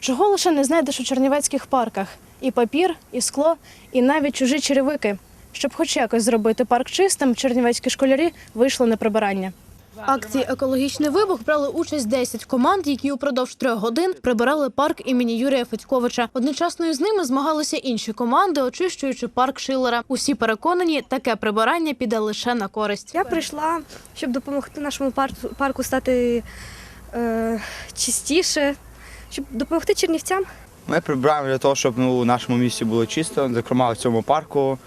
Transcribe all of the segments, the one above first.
Чого лише не знайдеш у чернівецьких парках: і папір, і скло, і навіть чужі черевики. Щоб хоч якось зробити парк чистим, чернівецькі школярі вийшли на прибирання. Акції Екологічний вибух брали участь 10 команд, які упродовж трьох годин прибирали парк імені Юрія Федьковича. Одночасно із ними змагалися інші команди, очищуючи парк Шилера. Усі переконані, таке прибирання піде лише на користь. Я прийшла, щоб допомогти нашому парку, парку стати е, чистіше, щоб допомогти чернівцям. Ми прибираємо для того, щоб ну, у нашому місті було чисто, зокрема в цьому парку.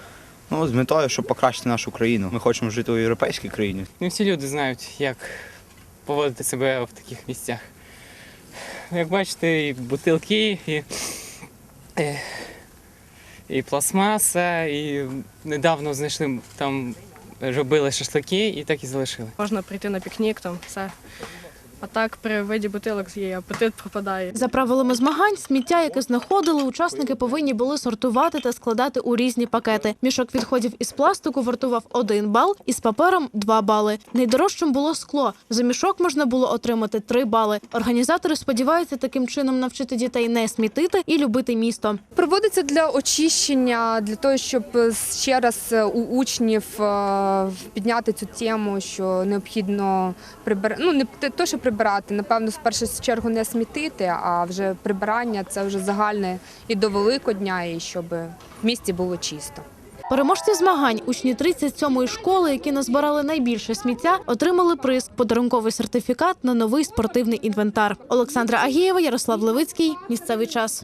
Ну, з метою, щоб покращити нашу країну. Ми хочемо жити у європейській країні. Не всі люди знають, як поводити себе в таких місцях. Як бачите, і бутилки, і, і, і пластмаса, і недавно знайшли там робили шашлики і так і залишили. Можна прийти на пікнік, там все. А так при виді бутилок є апетит пропадає. За правилами змагань, сміття, яке знаходили, учасники повинні були сортувати та складати у різні пакети. Мішок відходів із пластику вартував один бал, із папером два бали. Найдорожчим було скло. За мішок можна було отримати три бали. Організатори сподіваються таким чином навчити дітей не смітити і любити місто. Проводиться для очищення, для того, щоб ще раз у учнів е, підняти цю тему, що необхідно прибирати. Ну не те, що прибирати, напевно, в першу чергу не смітити, а вже прибирання це вже загальне і до Великодня, і щоб в місті було чисто. Переможці змагань, учні 37-ї школи, які назбирали найбільше сміття, отримали приз подарунковий сертифікат на новий спортивний інвентар. Олександра Агієва, Ярослав Левицький. Місцевий час.